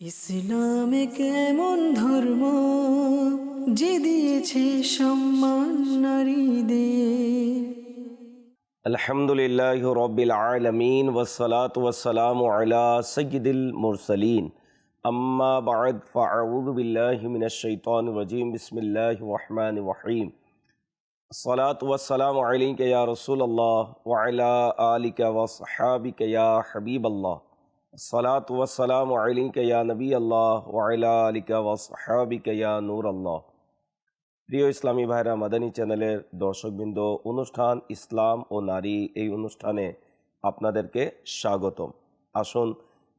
ইসলামে কেমন ধর্ম যে দিয়েছে সম্মান নারীদের الحمد لله رب العالمين والصلاة والسلام على سيد المرسلين أما بعد فأعوذ بالله من الشيطان الرجيم بسم الله الرحمن الرحيم الصلاة والسلام عليك يا رسول الله وعلى آلك وصحابك يا حبيب الله সলাত ওয়াসালাম আলিকা ইয়া নবী আল্লাহ ওয়াইলা আলিকা ওয়াসাবিকা ইয়া নূর আল্লাহ প্রিয় ইসলামী ভাইরা, মাদানী চ্যানেলের দর্শকবৃন্দ, অনুষ্ঠান ইসলাম ও নারী এই অনুষ্ঠানে আপনাদেরকে স্বাগতম। আসুন,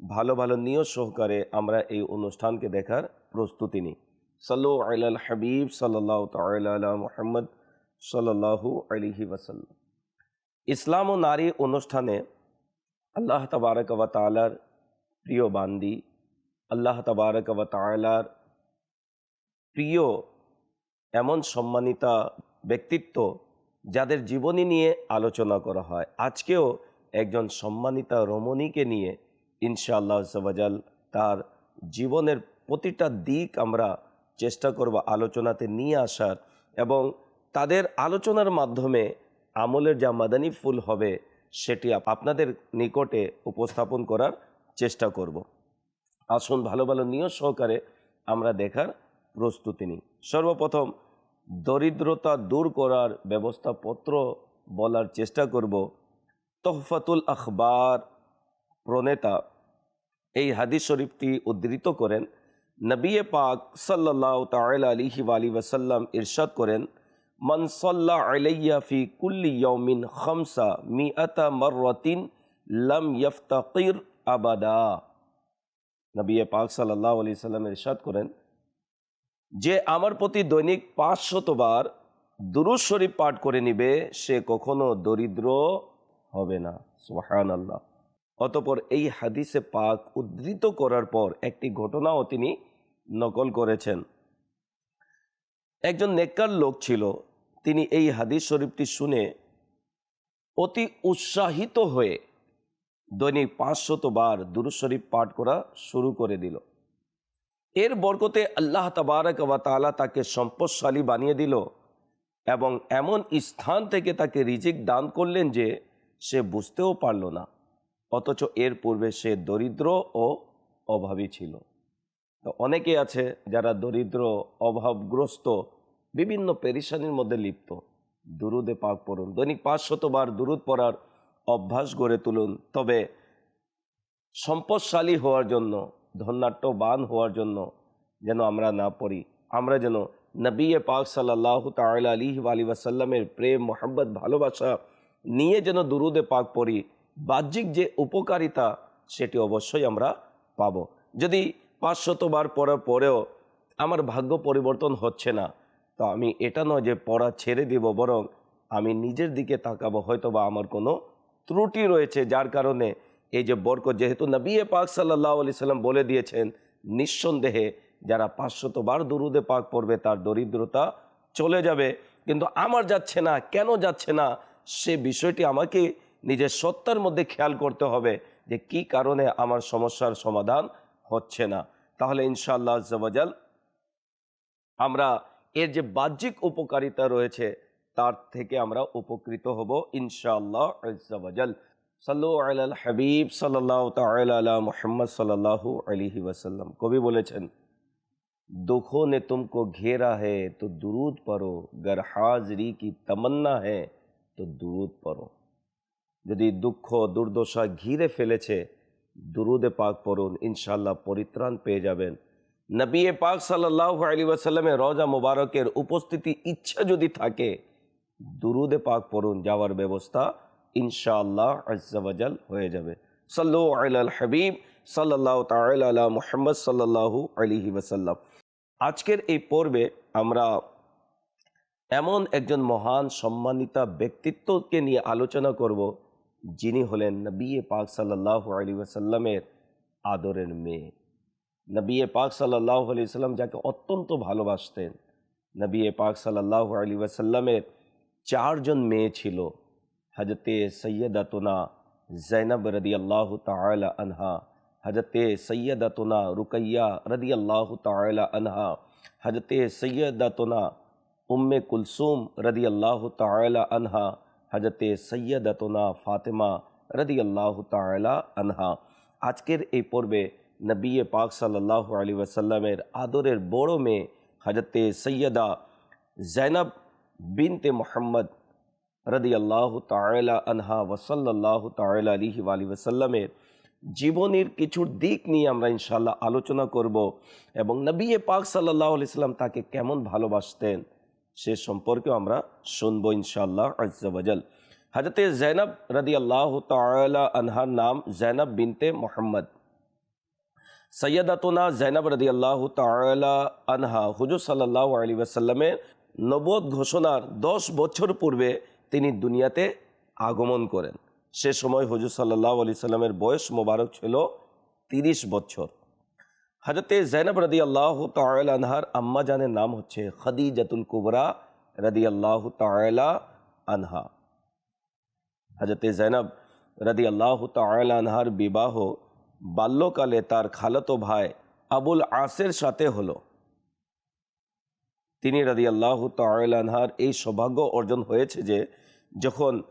ভালো ভালো নিয়ত সহকারে আমরা এই অনুষ্ঠানকে দেখার প্রস্তুতি নিই। সাল্লু আল হাবিব সাল্লাহ তাল্লা মোহাম্মদ সাল্লাহু আলিহি ওয়াসাল্লাম। ইসলাম ও নারী অনুষ্ঠানে আল্লাহ তবারক ওয়া তালার প্রিয় বান্দি, আল্লাহ তবারক ওয়া তালার প্রিয় এমন সম্মানিতা ব্যক্তিত্ব যাদের জীবনী নিয়ে আলোচনা করা হয়। আজকেও একজন সম্মানিতা রমণীকে নিয়ে ইনশাআল্লাহ সবাজাল তার জীবনের প্রতিটা দিক আমরা চেষ্টা করব আলোচনাতে নিয়ে আসার এবং তাদের আলোচনার মাধ্যমে আমলের যা মাদানী ফুল হবে সেটি আপনাদের নিকটে উপস্থাপন করার চেষ্টা করব। আসুন ভালো ভালো নিয়ত সহকারে আমরা দেখার প্রস্তুতি নিই। সর্বপ্রথম, দরিদ্রতা দূর করার ব্যবস্থাপত্র বলার চেষ্টা করব। তহফাতুল আখবার প্রণেতা এই হাদিস শরীফটি উদ্ধৃত করেন। নবিয়ে পাক সাল্লাহ তাল আলিহি আলী ওয়াসাল্লাম ইরশাদ করেন মনসল্লা আলাইয়া ফি কুল্লি ইয়মিন খমসা মি আতা মরতিন লম ইফতাকির আবাদা। নবী পাক সাল্লাহ আলি সাল্লাম ইরশাদ করেন, যে আমার প্রতি দৈনিক পাঁচশতবার দুরুজ শরীফ পাঠ করে নিবে, সে কখনো দরিদ্র হবে না। সোহান আল্লাহ অতপর এই হাদিসে পাক উদ্ধৃত করার পর একটি ঘটনাও তিনি নকল করেছেন। একজন নেককার লোক ছিল তিনি এই হাদিস শরীফটি শুনে অতি উৎসাহিত হয়ে দৈনিক পাঁচশতবার দুরুজ শরীফ পাঠ করা শুরু করে দিল। এর বরকতে আল্লাহ তাবারক তাআলা তাকে সম্পদশালী বানিয়ে দিল এবং এমন স্থান থেকে তাকে রিজিক দান করলেন যে সে বুঝতেও পারল না, অথচ এর পূর্বে সে দরিদ্র ও অভাবী ছিল। তো অনেকে আছে যারা দরিদ্র, অভাবগ্রস্ত বিভিন্ন পেরিশানির মধ্যে লিপ্ত। দুরুদে পাক পড়ুন। দৈনিক পাঁচশতবার দুরুদ পড়ার অভ্যাস গড়ে তুলুন। তবে সম্পদশালী হওয়ার জন্য ধন্যাট্যবান হওয়ার জন্য যেন আমরা না পড়ি, আমরা যেন নবী পাক সাল্লাহ তাল আলী আলী ওয়াসাল্লামের প্রেম মোহাম্মদ ভালোবাসা নিয়ে যেন দুরুদে পাক পড়ি, বাহ্যিক যে উপকারিতা সেটি অবশ্যই আমরা পাব। যদি পাঁচশতবার পড়ার পরেও আমার ভাগ্য পরিবর্তন হচ্ছে না তো আমি এটা নয় যে পড়া ছেড়ে দিব, বরং আমি নিজের দিকে তাকাবো হয়তো বা আমার কোনো ত্রুটি রয়েছে, যার কারণে এই যে বরকত, যেহেতু নবী পাক সাল্লাহ আলি সাল্লাম বলে দিয়েছেন, নিঃসন্দেহে যারা পাঁচশতবার দুরুদে পাক পড়বে, তার দরিদ্রতা চলে যাবে। কিন্তু আমার যাচ্ছে না, কেন যাচ্ছে না, সে বিষয়টি আমাকে নিজের সত্তার মধ্যে খেয়াল করতে হবে যে কি কারণে আমার সমস্যার সমাধান হচ্ছে না। তাহলে ইনশাআল্লাহ জবাজাল আমরা এর যে বাহ্যিক উপকারিতা রয়েছে, তার থেকে আমরা উপকৃত হব ইনশাআল্লাহ আজাল সাল্লু আল হাবিব সাল্লাহ তাল্লাহ মোহাম্মদ সাল্লাহ আলহি ওয়াসাল্লাম। কবি বলেছেন দুখো নে তুমকো ঘেরা হে, তো দুরুদ পড়ো। গর হাজরি কি তমন্না হে, তো দুরুদ পড়ো। যদি দুঃখ দুর্দশা ঘিরে ফেলেছে, দুরুদে পাক পড়ুন। ইনশাল্লাহ পরিত্রাণ পেয়ে যাবেন। নবী পাক সাল্লাহ আলী ওয়াসাল্লামের রজা মোবারকের উপস্থিতি ইচ্ছা যদি থাকে, দুরুদে পাক পড়ুন, যাওয়ার ব্যবস্থা ইনশাআল্লাহ আজ্জাবাজাল হয়ে যাবে। সাল্লু আল হাবিব সাল্লাহ তালা মুহাম্মদ সাল্লাহু আলিহি ওয়াসাল্লাম। আজকের এই পর্বে আমরা এমন একজন মহান সম্মানিতা ব্যক্তিত্বকে নিয়ে আলোচনা করব, যিনি হলেন নবী পাক সাল্লাহ আলী ওয়াসাল্লামের আদরের মেয়ে। নবী পাক সাল্লাহ আলি সাল্লাম যাকে অত্যন্ত ভালোবাসতেন নবী পাক সাল্লাহ আলী ওয়াসাল্লামের চারজন মেয়ে ছিল হজরতে সৈয়দাতনা জৈনব রদি আল্লাহ তালা আনহা হজরতে সৈয়দতনা রুকैया রদি আল্লাহ তালা আনহা হজরতে সৈয়দতনা উম্মে কুলসুম রদি আল্লাহ তালা আনহা হজরতে সৈয়দতনা ফাতেমা রদি আল্লাহ তালা আনহা আজকের এই পর্বে নবী পাক সাল্লাহ আলী ওয়াসাল্লামের আদরের বড় মেয়ে হজরতে সৈয়দা জৈনব বিনতে মোহাম্মদ রদি আল্লাহ তালা আনহা ওসল্লাহ তালা আলিহি আলী ওসাল্লামের জীবনের কিছু দিক নিয়ে আমরা ইনশাল্লাহ আলোচনা করব এবং নবী পাক সাল্লাহ আলাইসাল্লাম তাকে কেমন ভালোবাসতেন সে সম্পর্কেও আমরা শুনব ইনশাল্লাহ আজ্জাবাজাল হজরতে জৈনব রদি আল্লাহ তালা আনহার নাম জৈনব বিনতে মোহাম্মদ। সৈয়দাতনা জৈনব রদি আল্লাহ তালা আনহা, হুজুর সাল্লাহ আলী ওয়াসাল্লামের নবোধ ঘোষণার দশ বছর পূর্বে তিনি দুনিয়াতে আগমন করেন। সে সময় হুজুর সাল্লাহ আলি সাল্লামের বয়স মোবারক ছিল তিরিশ বছর। হজরতে জৈনব রদি আল্লাহ আনহার আম্মা জানের নাম হচ্ছে খদিজাতুল কুবরা রদি আল্লাহ তালা আনহা। হজরতে জৈনব রদি আল্লাহ আনহার বিবাহ বাল্যকালে তার খালাতো ভাই আবুল আসের সাথে হলো। তিনি রাদি আল্লাহ তালানহার এই সৌভাগ্য অর্জন হয়েছে যে, যখন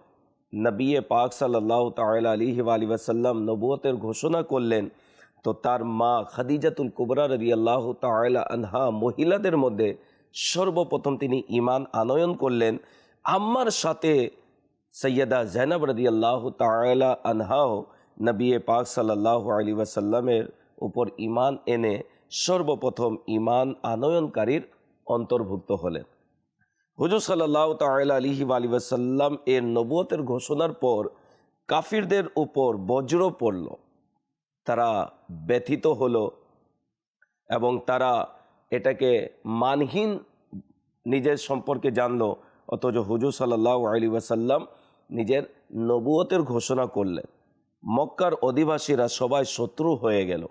নবী পাক সাল্লাহ তাল আলিহি আলী ওয়াসাল্লাম নবুয়তের ঘোষণা করলেন, তো তার মা খাদিজাতুল কুবরা রদি আল্লাহ তালা আনহা মহিলাদের মধ্যে সর্বপ্রথম তিনি ইমান আনয়ন করলেন। আম্মার সাথে সৈয়দা জৈনব রদি আল্লাহ তালা আনহাও নবী পাক সাল্লাহ আলী ওয়াসাল্লামের উপর ইমান এনে সর্বপ্রথম ইমান আনয়নকারীর অন্তর্ভুক্ত হলেন। হুজুর সাল্লাহ তাল আলিহি আলী ওয়াসাল্লাম এর নবুয়তের ঘোষণার পর কাফিরদের উপর বজ্র পড়ল। তারা ব্যথিত হলো এবং তারা এটাকে মানহীন নিজের সম্পর্কে জানলো, অথচ হুজুর সাল্লাহ আলী ওয়াসাল্লাম নিজের নবুয়তের ঘোষণা করলেন। মক্কার অধিবাসীরা সবাই শত্রু হয়ে গেল।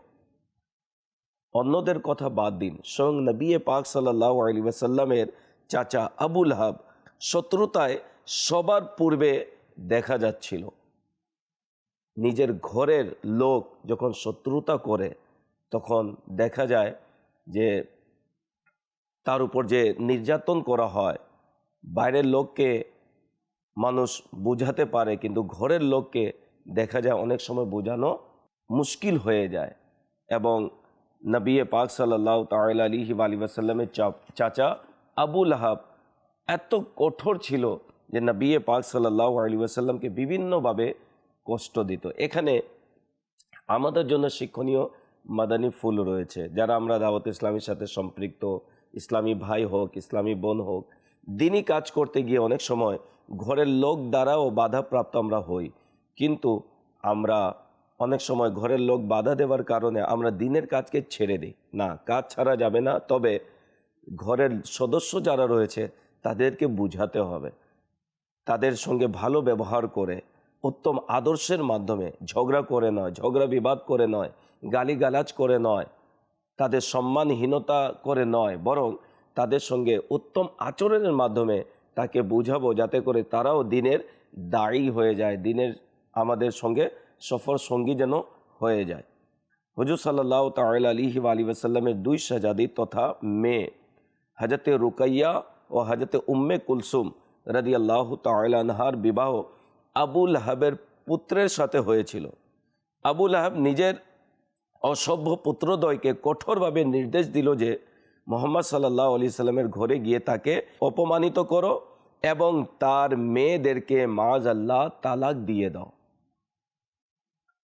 অন্যদের কথা বাদ দিন। স্বয়ং নবী পাক সাল্লাহ আলী ওয়াসাল্লামের চাচা আবুল হাব শত্রুতায় সবার পূর্বে দেখা যাচ্ছিল। নিজের ঘরের লোক যখন শত্রুতা করে, তখন দেখা যায় যে তার উপর যে নির্যাতন করা হয়, বাইরের লোককে মানুষ বুঝাতে পারে, কিন্তু ঘরের লোককে দেখা যায় অনেক সময় বোঝানো মুশকিল হয়ে যায়। এবং নবী পাক সাল্লাহ তাল আলিহি আলী আসাল্লামের চাচা আবুল আহাব এত কঠোর ছিল যে নবী পাক সাল্লাহ আলী আসাল্লামকে বিভিন্নভাবে কষ্ট দিত। এখানে আমাদের জন্য শিক্ষণীয় মাদানী ফুল রয়েছে, যারা আমরা দাওয়াত ইসলামীর সাথে সম্পৃক্ত। ইসলামী ভাই হোক, ইসলামী বোন হোক, দিনই কাজ করতে গিয়ে অনেক সময় ঘরের লোক দ্বারাও বাধাপ্রাপ্ত আমরা হই। কিন্তু আমরা অনেক সময় ঘরের লোক বাধা দেওয়ার কারণে আমরা দিনের কাজকে ছেড়ে দিই। না, কাজ ছাড়া যাবে না, তবে ঘরের সদস্য যারা রয়েছে, তাদেরকে বুঝাতে হবে। তাদের সঙ্গে ভালো ব্যবহার করে, উত্তম আদর্শের মাধ্যমে, ঝগড়া করে নয়, ঝগড়া বিবাদ করে নয়, গালিগালাজ করে নয়, তাদের সম্মানহীনতা করে নয়, বরং তাদের সঙ্গে উত্তম আচরণের মাধ্যমে তাকে বুঝাবো, যাতে করে তারাও দিনের দায়ী হয়ে যায়, দিনের আমাদের সঙ্গে সফর সঙ্গী যেন হয়ে যায়। হজুর সাল্লাহ তাল আলিহি আলী ওসাল্লামের দুই শাহজাদি তথা মেয়ে হজরতে রুকাইয়া ও হজরতে উম্মে কুলসুম রদি আল্লাহ তালহার বিবাহ আবুল হাবের পুত্রের সাথে হয়েছিল। আবুল আহাব নিজের অসভ্য পুত্রদ্বয়কে কঠোরভাবে নির্দেশ দিল যে মোহাম্মদ সাল্লাহ আলি সাল্লামের ঘরে গিয়ে তাকে অপমানিত করো এবং তার মেয়েদেরকে মাজ আল্লাহ তালাক দিয়ে দাও।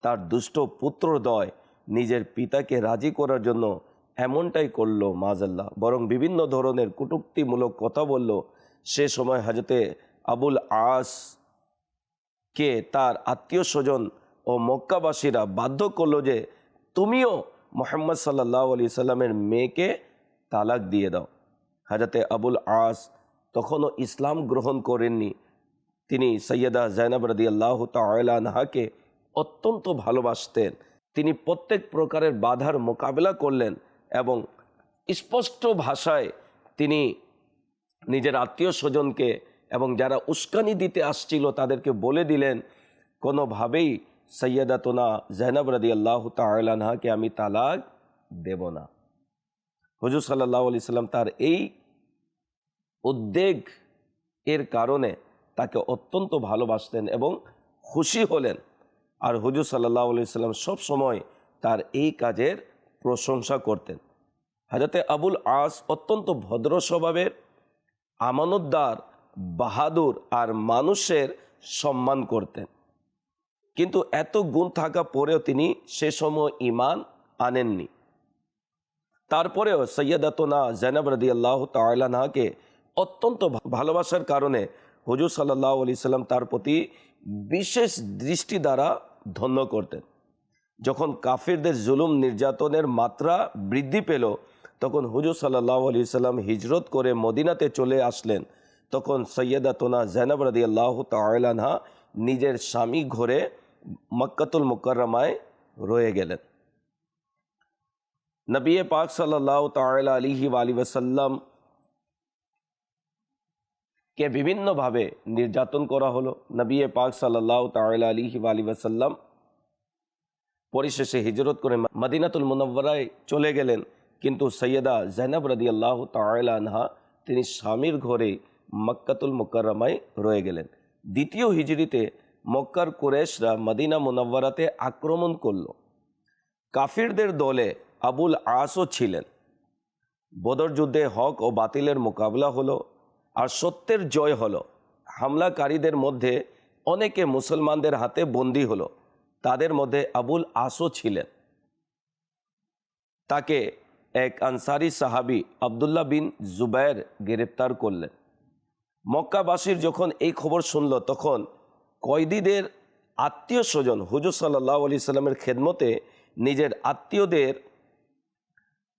তার দুষ্ট পুত্রদ্বয় নিজের পিতাকে রাজি করার জন্য এমনটাই করল মাজাল্লাহ। বরং বিভিন্ন ধরনের কটুক্তিমূলক কথা বলল। সে সময় হাজতে আবুল আস কে তার আত্মীয় স্বজন ও মক্কাবাসীরা বাধ্য করল যে, তুমিও মোহাম্মদ সাল্লাহ আলি সাল্লামের মেয়েকে তালাক দিয়ে দাও। হাজরতে আবুল আস তখনও ইসলাম গ্রহণ করেননি। তিনি সৈয়দা জৈনব রদি আল্লাহ তালাহাকে অত্যন্ত ভালোবাসতেন। তিনি প্রত্যেক প্রকারের বাধার মোকাবেলা করলেন এবং স্পষ্ট ভাষায় তিনি নিজের আত্মীয় স্বজনকে এবং যারা উস্কানি দিতে আসছিল তাদেরকে বলে দিলেন, কোনোভাবেই সৈয়দাতনা জৈনব রদি আল্লাহ তালাহাকে আমি তালাক দেব না। হুজুর সাল্লাহ আলি সাল্লাম তার এই উদ্বেগ এর কারণে তাকে অত্যন্ত ভালোবাসতেন এবং খুশি হলেন। আর হুজুর সাল্লাহ আলি সাল্লাম সবসময় তার এই কাজের প্রশংসা করতেন। হাজরতে আবুল আস অত্যন্ত ভদ্র স্বভাবের, আমানতদার, বাহাদুর আর মানুষের সম্মান করতেন। কিন্তু এত গুণ থাকা পরেও তিনি সে সময় ইমান আনেননি। তারপরেও সৈয়দাতনা জৈনব রদি আল্লাহ তালাহাকে অত্যন্ত ভালোবাসার কারণে হুজুর সাল্লাহ আলি সাল্লাম তার প্রতি বিশেষ দৃষ্টি দ্বারা ধন্য করতেন। যখন কাফিরদের জুলুম নির্যাতনের মাত্রা বৃদ্ধি পেল, তখন হুজুর সাল্লাহ আলি সাল্লাম হিজরত করে মদিনাতে চলে আসলেন। তখন সৈয়দাতনা জৈনব রদি আল্লাহ তালাহা নিজের স্বামী ঘরে মক্কাতুল মুকরমায় রয়ে গেলেন। নবী পাক সাল্লাহ তাল আলিহি আলী ওসাল্লাম কে বিভিন্নভাবে নির্যাতন করা হলো, নবী পাক সাল্লাহ তাল আলিহি আলী ওসাল্লাম পরিশেষে হিজরত করে মদিনাতুল মুনব্বরায় চলে গেলেন। কিন্তু সৈয়দা জৈনব রদি আল্লাহ আনহা, তিনি স্বামীর ঘরে মক্কাতুল মুকরমায় রয়ে গেলেন। দ্বিতীয় হিজরিতে মক্কার কুরেশরা মদিনা মুনব্বরাতে আক্রমণ করল। কাফিরদের দলে আবুল আসও ছিলেন। বদর যুদ্ধে হক ও বাতিলের মোকাবিলা হলো। আর সত্যের জয় হলো। হামলাকারীদের মধ্যে অনেকে মুসলমানদের হাতে বন্দী হলো। তাদের মধ্যে আবুল আসও ছিলেন। তাকে এক আনসারি সাহাবি আবদুল্লাহ বিন জুবায়ের গ্রেপ্তার করলেন। মক্কাবাসীর যখন এই খবর শুনল, তখন কয়েদিদের আত্মীয় স্বজন হুজুর সাল্লাহ আলি সাল্লামের খেদমতে নিজের আত্মীয়দের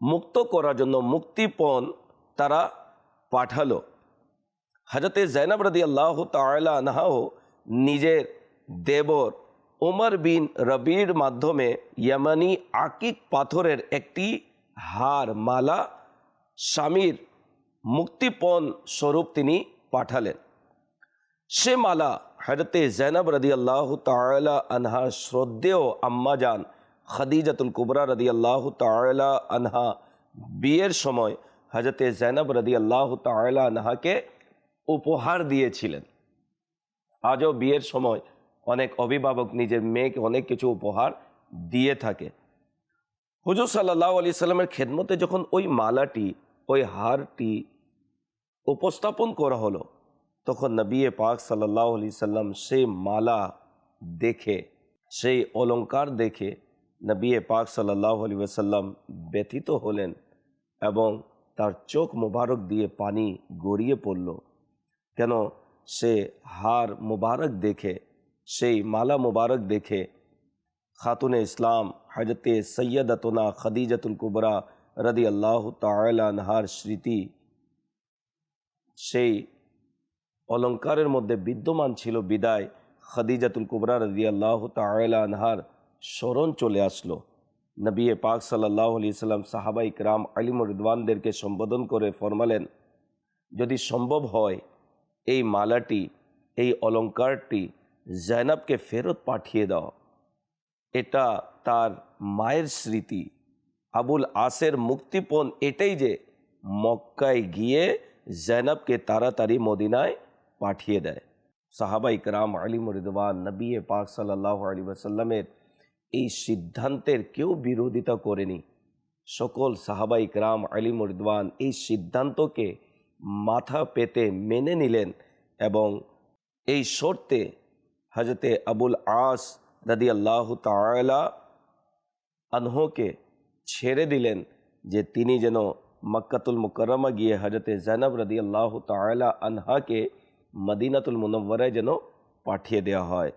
মুক্ত করার জন্য মুক্তিপণ তারা পাঠালো। হাজরতে জৈনব রদি আল্লাহ তালা নিজের দেবর ওমর বিন রবির মাধ্যমে ইয়ামানি আকিক পাথরের একটি হার মালা স্বামীর মুক্তিপণ স্বরূপ তিনি পাঠালেন। সে মালা হজরতে জৈনব রদি আল্লাহ আনহার শ্রদ্ধেয় আম্মাজান খাদিজাতুল কুবরা রদি আল্লাহ আনহা বিয়ের সময় হজরতে জৈনব রদি আল্লাহ তালা আনহাকে উপহার দিয়েছিলেন। আজও বিয়ের সময় অনেক অভিভাবক নিজের মেয়েকে অনেক কিছু উপহার দিয়ে থাকে। হুজুর সাল্লাহ আলি সাল্লামের খেদমতে যখন ওই মালাটি, ওই হারটি উপস্থাপন করা হলো, তখন নবী পাক সাল্লাহ আলি সাল্লাম সেই মালা দেখে, সেই অলংকার দেখে নবী পাক সাল্লাহ আলি ওসাল্লাম ব্যথিত হলেন এবং তার চোখ মোবারক দিয়ে পানি গড়িয়ে পড়ল। কেন সে হার মোবারক দেখে, সেই মালা মোবারক দেখে খাতুনে ইসলাম হজরতে সৈয়দতনা খদিজতুল কুবরা রদি আল্লাহ তালানহার স্মৃতি সেই অলঙ্কারের মধ্যে বিদ্যমান ছিল বিদায়। খদিজাতুল কুবরা রদি আল্লাহ তালানহার স্মরণ চলে আসলো। নবী পাক সাল্লাহ আলি সাল্লাম সাহাবা ইকরাম আলিম রিদওয়ানদেরকে সম্বোধন করে ফরমালেন, যদি সম্ভব হয় এই মালাটি, এই অলঙ্কারটি জৈনবকে ফেরত পাঠিয়ে দাও। এটা তার মায়ের স্মৃতি। আবুল আসের মুক্তিপণ এটাই যে মক্কায় গিয়ে জৈনবকে তাড়াতাড়ি মদিনায় পাঠিয়ে দেয়। সাহাবা ইকরাম আলী মরিদওয়ান, নবী পাক সাল্লাহ আলী ওসাল্লামের এই সিদ্ধান্তের কেউ বিরোধিতা করেনি। সকল সাহাবা ইকরাম আলী মরিদওয়ান এই সিদ্ধান্তকে মাথা পেতে মেনে নিলেন এবং এই শর্তে হজরতে আবুল আস রদি আল্লাহ তালা আনহোকে ছেড়ে দিলেন যে তিনি যেন মক্কাতুল মুকরমা গিয়ে হজরতে জৈনব রদি আল্লাহ তালা আনহাকে মদিনাতুল মুনব্বরায় যেন পাঠিয়ে দেওয়া হয়।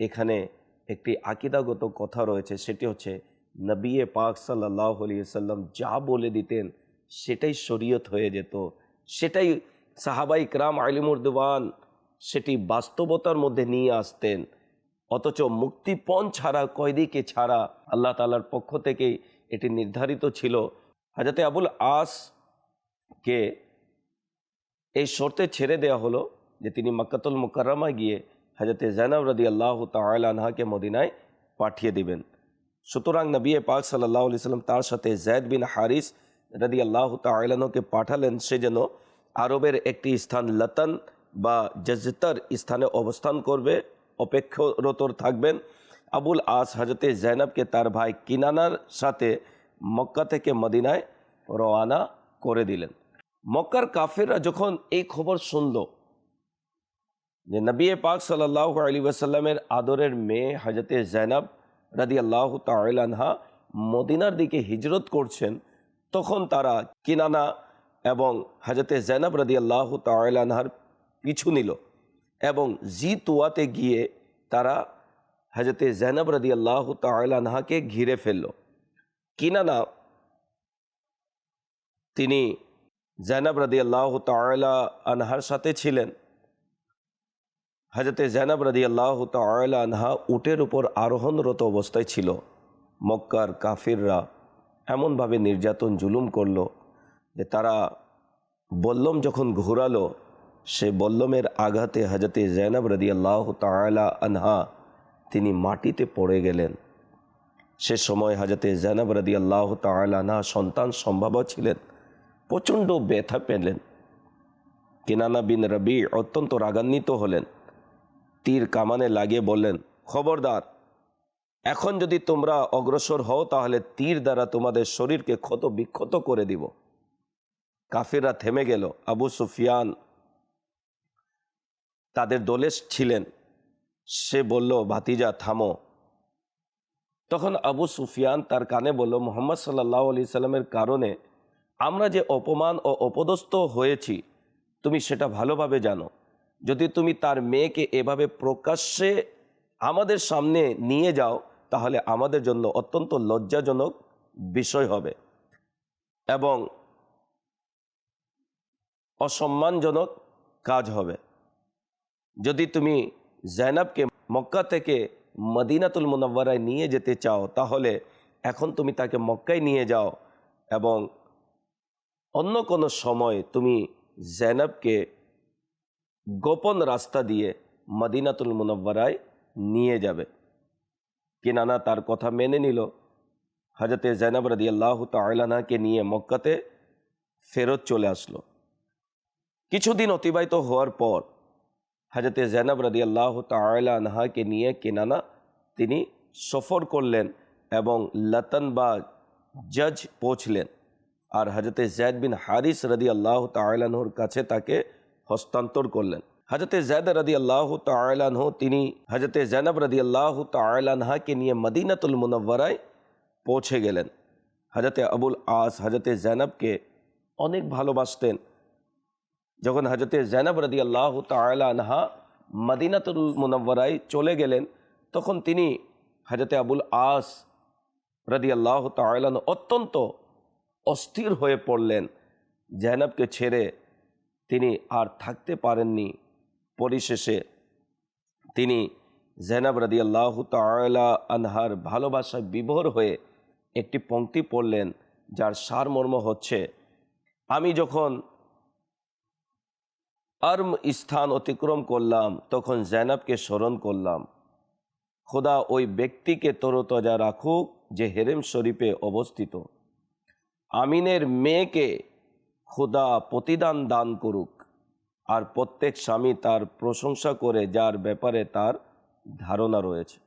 এখানে একটি আকিদাগত কথা রয়েছে, সেটি হচ্ছে নবী পাক সাল্লাহ আলি সাল্লাম যা বলে দিতেন সেটাই শরীয়ত হয়ে যেত। সেটাই সাহাবাই ক্রাম আলিমুরদওয়ান সেটি বাস্তবতার মধ্যে নিয়ে আসতেন। অথচ মুক্তিপণ ছাড়া, কয়দিকে ছাড়া আল্লাহ তালার পক্ষ থেকেই এটি নির্ধারিত ছিল। হাজাতে আবুল আসকে এই শর্তে ছেড়ে দেওয়া হলো যে তিনি মক্কাতুল মুকাররমা গিয়ে হজরতে জৈনব রদি আল্লাহ তালাহাকে মদিনায় পাঠিয়ে দিবেন। সুতরাং নবী পাক সাল্লাহ আলি সাল্লাম তার সাথে জৈদ বিন হারিস রদি আল্লাহ তালাহকে পাঠালেন, সে যেন আরবের একটি স্থান লতন বা জজতর স্থানে অবস্থান করবে অপেক্ষরত থাকবেন। আবুল আস হজরতে জৈনবকে তার ভাই কিনানার সাথে মক্কা থেকে মদিনায় রওয়ানা করে দিলেন। মক্কার কাফেররা যখন এই খবর শুনল যে নবী পাক সাল্লাহ আলী ওয়াসাল্লামের আদরের মেয়ে হজরতে জৈনব রাদি আল্লাহ তাল্লাহা মদিনার দিকে হিজরত করছেন তখন তারা কিনানা এবং হজরতে জৈনব রাদি আল্লাহ তাল্লাহার পিছু নিল এবং জি তুয়াতে গিয়ে তারা হজরতে জৈনব রাদি আল্লাহ তাল্লাহাকে ঘিরে ফেলল। কিনানা তিনি জৈনব রাদি আল্লাহ তাল্লাহ আনহার সাথে ছিলেন। হজরতে জৈনব রাদি আল্লাহ তাল্লাহ আনহা উটের উপর আরোহণরত অবস্থায় ছিল। মক্কার কাফিররা এমনভাবে নির্যাতন জুলুম করল যে তারা বল্লম যখন ঘোরালো, সে বল্লমের আঘাতে হজরতে জৈনব রদি আল্লাহ তালা আনহা তিনি মাটিতে পড়ে গেলেন। সে সময় হজরতে জৈনব রদি আল্লাহ তালা সন্তান সম্ভাব ছিলেন, প্রচণ্ড ব্যথা পেলেন। কিনানা বিন রবি অত্যন্ত রাগান্বিত হলেন, তীর কামানে লাগিয়ে বললেন, খবরদার এখন যদি তোমরা অগ্রসর হও, তাহলে তীর দ্বারা তোমাদের শরীরকে ক্ষত বিক্ষত করে দিব। কাফিররা থেমে গেল। আবু সুফিয়ান তাদের দোলে ছিলেন। সে বলল, ভাতিজা, থামো। তখন আবু সুফিয়ান তার কানে বলল, মোহাম্মদ সাল্লাহ আলি সাল্লামের কারণে আমরা যে অপমান ও অপদস্থ হয়েছি, তুমি সেটা ভালোভাবে জানো। যদি তুমি তার মেয়েকে এভাবে প্রকাশ্যে আমাদের সামনে নিয়ে যাও তাহলে আমাদের জন্য অত্যন্ত লজ্জাজনক বিষয় হবে এবং অসম্মানজনক কাজ হবে। যদি তুমি জৈনবকে মক্কা থেকে মদিনাতুল মুনব্বরায় নিয়ে যেতে চাও, তাহলে এখন তুমি তাকে মক্কায় নিয়ে যাও এবং অন্য কোনো সময় তুমি জৈনবকে গোপন রাস্তা দিয়ে মদিনাতুল মুনব্বরায় নিয়ে যাবে। কিনানা তার কথা মেনে নিল হজরতে জৈনব রদি আল্লাহ তালানাকে নিয়ে মক্কাতে ফেরত চলে আসলো কিছুদিন অতিবাহিত হওয়ার পর হজরতে জৈনব রদি আল্লাহ তালাহাকে নিয়ে কিনানা তিনি সফর করলেন এবং লতন বা জজ পৌঁছলেন আর হজরতে জৈদ বিন হারিস রদি আল্লাহ তালাহুর কাছে তাকে হস্তান্তর করলেন হজরতে জৈদ রদি আল্লাহ তালাহ তিনি হজরতে জৈনব রদি আল্লাহ তালাহাকে নিয়ে মদিনাতুল মুনব্বরায় পৌঁছে গেলেন। হজরতে আবুল আস হজরতে জৈনবকে অনেক ভালোবাসতেন। যখন হজরতে জৈনব রদি আল্লাহ তালাহা মদিনাতুল মুনব্বরায় চলে গেলেন, তখন তিনি হজরতে আবুল আস রদি আল্লাহ তালান অত্যন্ত অস্থির হয়ে পড়লেন। জৈনবকে ছেড়ে তিনি আর থাকতে পারেননি। পরিশেষে তিনি জেনাব রদি আল্লাহ তালা আনহার ভালোবাসায় বিভোর হয়ে একটি পংক্তি পড়লেন, যার সারমর্ম হচ্ছে, আমি যখন আর্ম স্থান অতিক্রম করলাম, তখন জেনাবকে স্মরণ করলাম। খোদা ওই ব্যক্তিকে তরতাজা রাখুক যে হেরেম শরীফে অবস্থিত। আমিনের মেয়েকে খোদা প্রতিদান দান করুক। আর প্রত্যেক স্বামী তার প্রশংসা করে, যার ব্যাপারে তার ধারণা রয়েছে।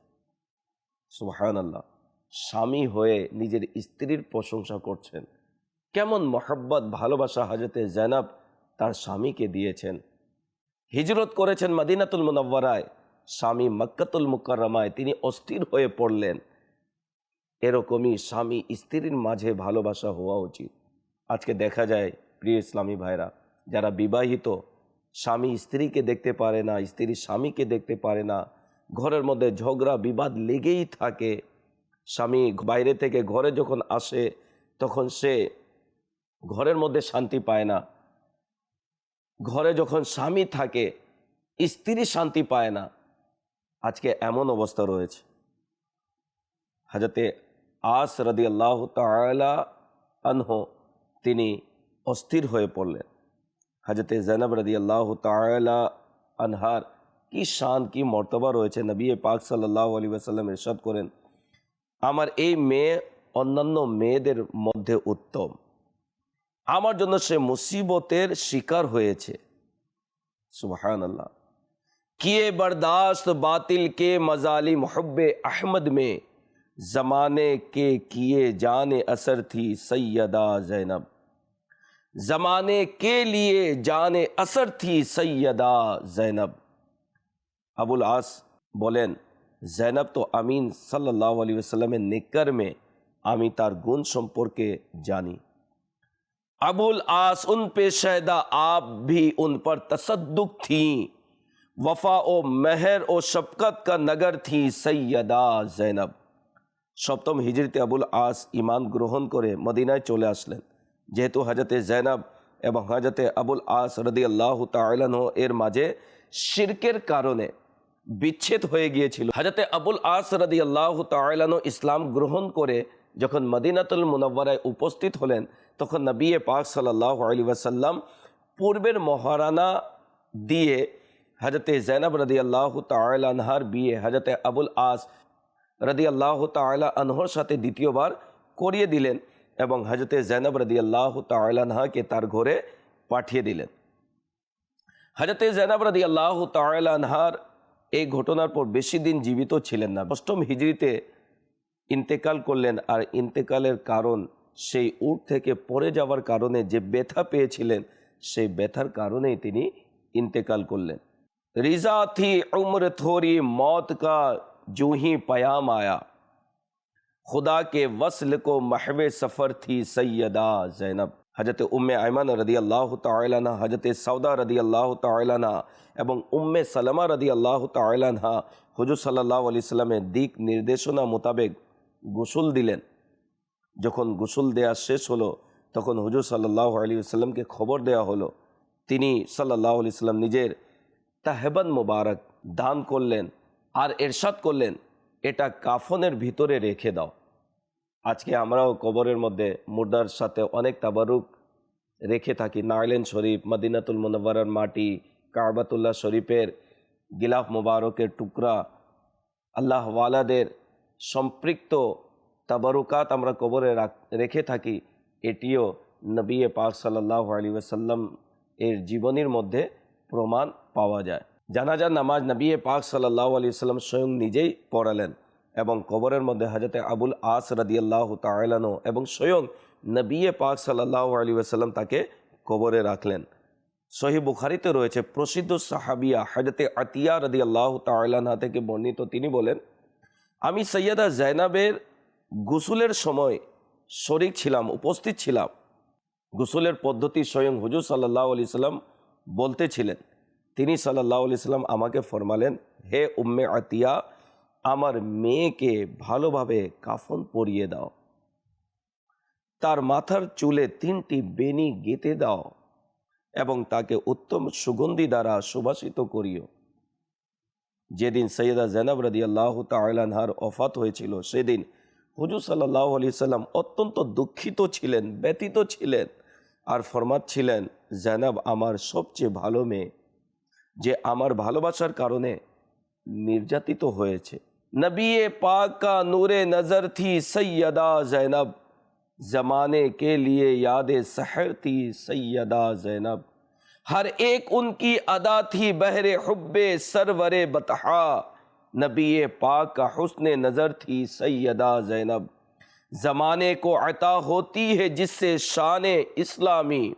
সুহান আল্লাহ স্বামী হয়ে নিজের স্ত্রীর প্রশংসা করছেন। কেমন মহব্বত, ভালোবাসা হাজতে জেনাব তার স্বামীকে দিয়েছেন। হিজরত করেছেন মদিনাতুল মুনব্বরায় স্বামী মক্কাতুল মুকাররমায় তিনি অস্থির হয়ে পড়লেন। এরকমই স্বামী স্ত্রীর মাঝে ভালোবাসা হওয়া উচিত। আজকে দেখা যায়, প্রিয় ইসলামী ভাইরা, যারা বিবাহিত স্বামী স্ত্রীকে দেখতে পারে না, স্ত্রী স্বামীকে দেখতে পারে না। ঘরের মধ্যে ঝগড়া, বিবাদ লেগেই থাকে। স্বামী বাইরে থেকে ঘরে যখন আসে, তখন সে ঘরের মধ্যে শান্তি পায় না। ঘরে যখন স্বামী থাকে, স্ত্রী শান্তি পায় না। আজকে এমন অবস্থা রয়েছে। হাজতে আস রদি আল্লাহ আনহ, তিনি অস্থির হয়ে পড়লেন। حضرت زینب رضی اللہ تعالی انہار কি শান কি মর্তবা রয়েছে নবী পাক সাল্লাহ আলী আসাল্লাম ইরশাদ করেন আমার এই মেয়ে অন্যান্য মেয়েদের মধ্যে উত্তম আমার জন্য সে মুসিবতের শিকার হয়েছে সুবহান আল্লাহ کیے برداشت باطل کے مزالی محب احمد میں زمانے کے کیے جان اثر تھی سیدہ زینب۔ زمانے کے لیے جان اثر تھی سیدہ زینب۔ ابو العاص بولین، زینب تو امین صلی اللہ علیہ وسلم نکر میں آمی تارگون سمپور کے جانی۔ ابو العاص ان پہ شہدہ، آپ بھی ان پر تصدق تھیں۔ وفا و مہر و شفقت کا نگر تھی سیدہ زینب۔ شبتم ہجرت ابو العاص ایمان گروہن کرے مدینہ چولے আসলেন যেহেতু হাজরতে জৈনব এবং হাজরতে আবুল আস রদি আল্লাহ তালন এর মাঝে শিরকের কারণে বিচ্ছেদ হয়ে গিয়েছিল। হাজরতে আবুল আস রদি আল্লাহ তালন ইসলাম গ্রহণ করে যখন মদিনাতুল মুনব্বরায় উপস্থিত হলেন, তখন নবী পাক সাল্লাহ আলী ওয়াসাল্লাম পূর্বের মহারানা দিয়ে হজরতে জৈনব রদি আল্লাহ তালহার বিয়ে হজরতে আবুল আস রদি আল্লাহ তালা আনহর সাথে দ্বিতীয়বার করিয়ে দিলেন। এবং হজরতে জেনব রদি আল্লাহ তাল্লাহাকে তার ঘরে পাঠিয়ে দিলেন। হজরতে জেনব রদি আল্লাহ তাল্লাহার এই ঘটনার পর বেশি দিন জীবিত ছিলেন না। অষ্টম হিজড়িতে ইন্তেকাল করলেন আর ইন্তেকালের কারণ সেই উট থেকে পড়ে যাওয়ার কারণে যে ব্যথা পেয়েছিলেন, সেই ব্যথার কারণেই তিনি ইন্তেকাল করলেন। রিজা থি উম্র থরি মত কা জুহি পায়াম আয়া। खुदा के वसल को महव सफ़र थी सैयदा जैनब হজরত উম্মে আয়মান রদি আল্লাহ তালানা হজরত সৌদা রদি আল্লাহ তালানা এবং উম্মে সালামা রদি আল্লাহ তালানহা হুজুর সাল্লাহ আলি সাল্লামের দিক নির্দেশনা মোতাবেক গোসল দিলেন যখন গোসল দেয়া শেষ হলো তখন হুজুর সাল্লাহ আলী সাল্লামকে খবর দেওয়া হলো তিনি সাল্লাহ আলি সাল্লাম নিজের তাহেবান মোবারক দান করলেন আর এরশাদ করলেন এটা কাফনের ভিতরে রেখে দাও। আজকে আমরাও কবরের মধ্যে মুর্দার সাথে অনেক তাবারুক রেখে থাকি। নাইলেন শরীফ, মদিনাতুল মুনব্বরার মাটি কারবাতুল্লাহ শরীফের গিলাফ মোবারকের টুকরা, আল্লাহ ওয়ালাদের সম্পৃক্ত তাবারুকাত আমরা কবরে রেখে থাকি। এটিও নবী পাক সাল্লাহ আলী ওসাল্লাম এর জীবনীর মধ্যে প্রমাণ পাওয়া যায়। জানাজার নামাজ নবী পাক সাল্লাহ আলী সাল্লাম স্বয়ং নিজেই পড়ালেন এবং কবরের মধ্যে হাজরতে আবুল আস রাদিয়াল্লাহ তালানো এবং স্বয়ং নবী পাক সাল্লাহ আলী আসাল্লাম তাকে কবরে রাখলেন। সহি বুখারিতে রয়েছে, প্রসিদ্ধ সাহাবিয়া হাজরতে আতিয়া রদি আল্লাহ তালানা থেকে বর্ণিত, তিনি বলেন, আমি সৈয়দা জৈনাবের গুসুলের সময় শরিক ছিলাম, উপস্থিত ছিলাম। গুসুলের পদ্ধতি স্বয়ং হুজুর সাল্লাহ আলি সাল্লাম বলতেছিলেন তিনি সাল্লাহ সাল্লাম আমাকে ফরমালেন, হে উম্মে আতিয়া, আমার মেয়েকে ভালোভাবে কাফন পরিয়ে দাও। তার মাথার চুলে তিনটি বেনি গেঁথে দাও এবং তাকে উত্তম সুগন্ধি দ্বারা সুবাসিত করিও। যেদিন সৈয়দা জেনাব রদি আল্লাহ তালানহার অফাত হয়েছিল, সেদিন হুজুর সাল্লাহ আলি সাল্লাম অত্যন্ত দুঃখিত ছিলেন ব্যতীত ছিলেন আর ফরমাচ্ছিলেন জেনাব আমার সবচেয়ে ভালো মেয়ে। جے امر بھالو যে আমার ভালোবাসার تو ہوئے হয়েছে। نبی پاک کا نور نظر تھی سیدہ زینب زمانے کے لیے یاد سحر تھی سیدہ زینب ہر ایک ان کی ادا تھی بہر حب سرور بتحا نبی پاک کا حسن نظر تھی سیدہ زینب۔ زمانے کو عطا ہوتی ہے جس سے شان اسلامی،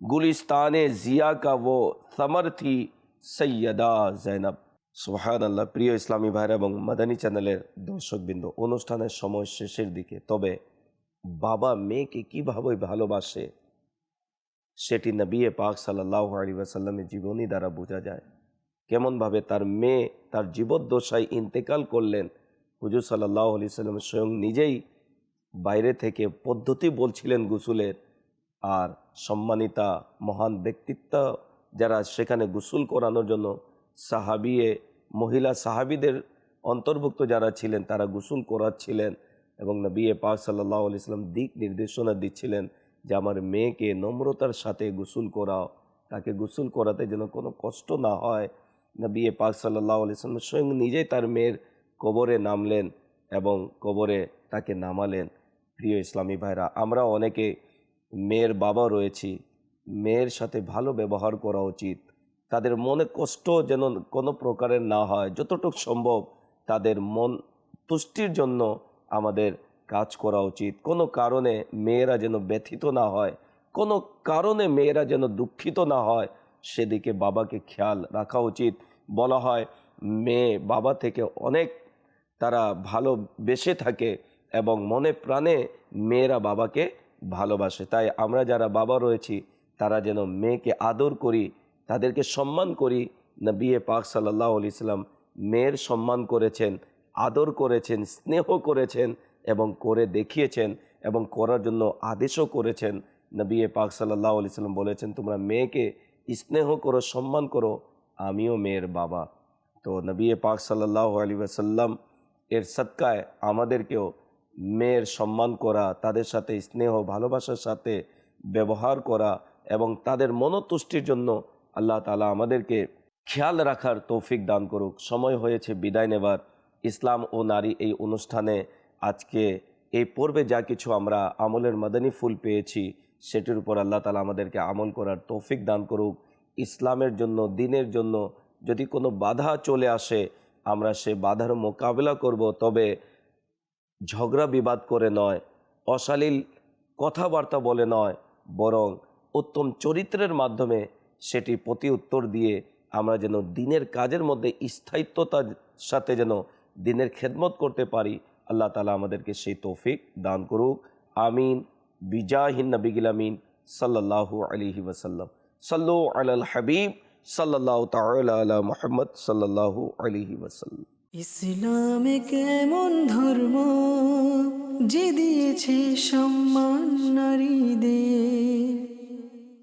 گلستان ضیا کا وہ ثمر تھی সৈয়দা জৈনাব। সোহান আল্লাহ প্রিয় ইসলামী ভাইরা এবং মাদানী চ্যানেলের দর্শকবৃন্দ, অনুষ্ঠানের সময় শেষের দিকে, তবে বাবা মেয়েকে কীভাবে ভালোবাসে সেটি না বিয়ে পাক সাল্লাহ আলী আসাল্লামের জীবনী দ্বারা বোঝা যায়। কেমনভাবে তার মেয়ে তার জীবদ্দশায় ইন্তেকাল করলেন, হুজুর সাল্লাহ আলি সাল্লাম স্বয়ং নিজেই বাইরে থেকে পদ্ধতি বলছিলেন গুসুলের। আর সম্মানিতা মহান ব্যক্তিত্ব যারা সেখানে গুসুল করানোর জন্য সাহাবিয়ে মহিলা সাহাবিদের অন্তর্ভুক্ত যারা ছিলেন, তারা গুসুল করাচ্ছিলেন এবং নবী পাক সাল্লাহ আলি সাল্লাম দিক নির্দেশনা দিচ্ছিলেন যে আমার মেয়েকে নম্রতার সাথে গোসল করাও, তাকে গোসল করাতে যেন কোনো কষ্ট না হয়। নবী পাক সাল্লাহ আলিয়াল্লাম স্বয়ং নিজেই তার মেয়ের কবরে নামলেন এবং কবরে তাকে নামালেন। প্রিয় ইসলামী ভাইরা, আমরা অনেকে মেয়ের বাবা রয়েছি মেয়ের সাথে ভালো ব্যবহার করা উচিত। তাদের মনে কষ্ট যেন কোনো প্রকারের না হয়। যতটুকু সম্ভব তাদের মন তুষ্টির জন্য আমাদের কাজ করা উচিত। কোনো কারণে মেয়েরা যেন ব্যথিত না হয়, কোনো কারণে মেয়েরা যেন দুঃখিত না হয়, সেদিকে বাবাকে খেয়াল রাখা উচিত। বলা হয়, মেয়ে বাবা থেকে অনেক তারা ভালো বেসে থাকে এবং মনে প্রাণে মেয়েরা বাবাকে ভালোবাসে। তাই আমরা যারা বাবা রয়েছি তারা যেন মেয়েকে আদর করি, তাদেরকে সম্মান করি। নবী পাক সাল্লাহ আলি সাল্লাম মেয়ের সম্মান করেছেন, আদর করেছেন, স্নেহ করেছেন এবং করে দেখিয়েছেন এবং করার জন্য আদেশও করেছেন। নবী পাক সাল্লাহ আলি সাল্লাম বলেছেন, তোমরা মেয়েকে স্নেহ করো, সম্মান করো, আমিও মেয়ের বাবা। তো নবী পাক সাল্লাহ আলী ওয়াসাল্লাম এর সৎকায় আমাদেরকেও মেয়ের সম্মান করা, তাদের সাথে স্নেহ, ভালোবাসার সাথে ব্যবহার করা এবং তাদের মনোতুষ্টির জন্য আল্লাহ তালা আমাদেরকে খেয়াল রাখার তৌফিক দান করুক। সময় হয়েছে, বিদায় নেবার। ইসলাম ও নারী এই অনুষ্ঠানে আজকে এই পর্বে যা কিছু আমরা আমলের মাদানী ফুল পেয়েছি, সেটির উপর আল্লাহ তালা আমাদেরকে আমল করার তৌফিক দান করুক। ইসলামের জন্য, দিনের জন্য যদি কোনো বাধা চলে আসে, আমরা সে বাধার মোকাবেলা করব, তবে ঝগড়া বিবাদ করে নয়, অশালীল কথাবার্তা বলে নয়, বরং উত্তম চরিত্রের মাধ্যমে সেটি প্রতি উত্তর দিয়ে আমরা যেন দিনের কাজের মধ্যে স্থায়িত্বতার সাথে যেন দিনের খেদমত করতে পারি, আল্লাহ তালা আমাদেরকে সেই তৌফিক দান করুক। আমিন। বিজাহিন নবিগিল আমিন। সাল্লাহু আলিহি ওসাল্লাম সাল্লু আল হাবিব। সাল্লাহ তালা মোহাম্মদ সাল্লাহু আলিহি ওসাল্লাম ইসলামে কেমন ধর্ম? যে দিয়েছে সম্মান নারীদের।